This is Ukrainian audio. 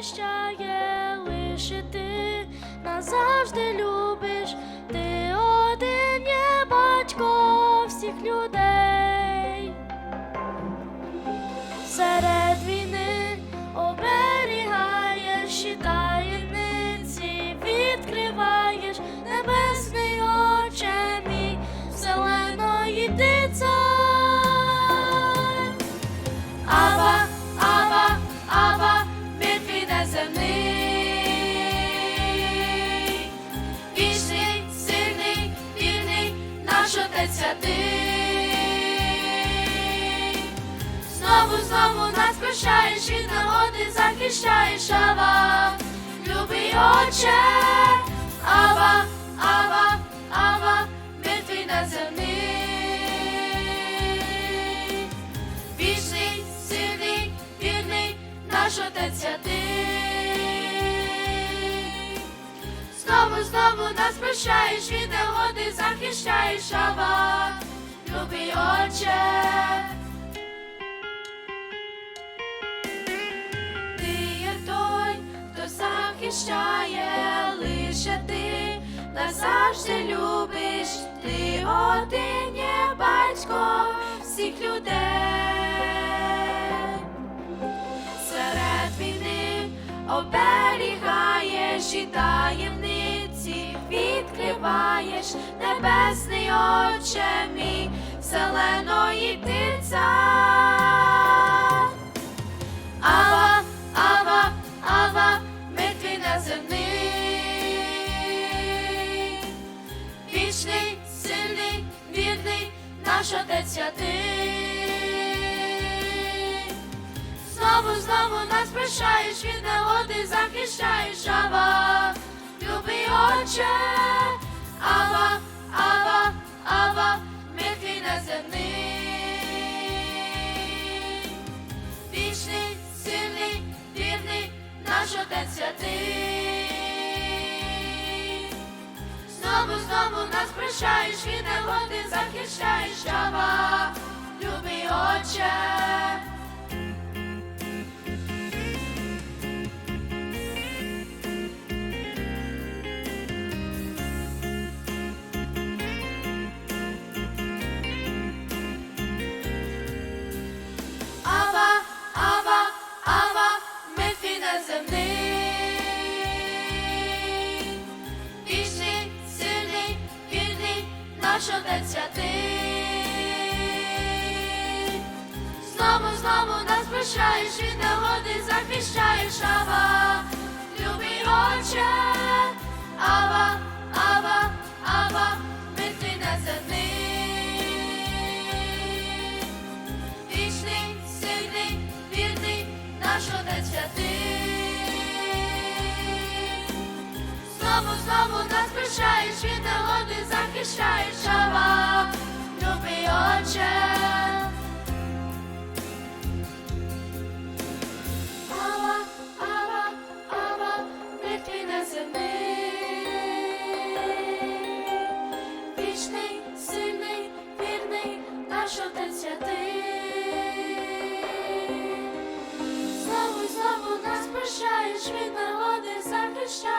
захищає лише ти, назавжди любиш, Знову, нас прощаєш, від нагоди захищаєш, ава, любий отче, ава, ава, ава, мир твій неземний. Вічний, сильний, вірний, наш отець святий. Знову, знову нас прощаєш, від негоди захищаєш, ава, любий отче. Захищає, лише ти назавжди любиш, ти один є батько всіх людей. Серед війни оберігаєш і таємниці відкриваєш небесний оче мій, вселеної ти цар. Наш отець святий. Знову, знову нас прощаєш, від негоди захищаєш, ава, любий отче, ава, ава, ава, мир твій неземний вічний, сильний, вірний, наш отець святий. Знову, знову нас прощаєш, від негоди захищаєш, наш отець святий. Знову, знову нас прощаєш, від нагоди захищаєш, ава, Знову, знову нас прощаєш, від негоди захищаєш, ава, любий отче. Ава, ава, ава, мир твій неземний. Вічний, сильний, вірний, наш отець святий. Знову, знову нас прощаєш, від негоди захищаєш,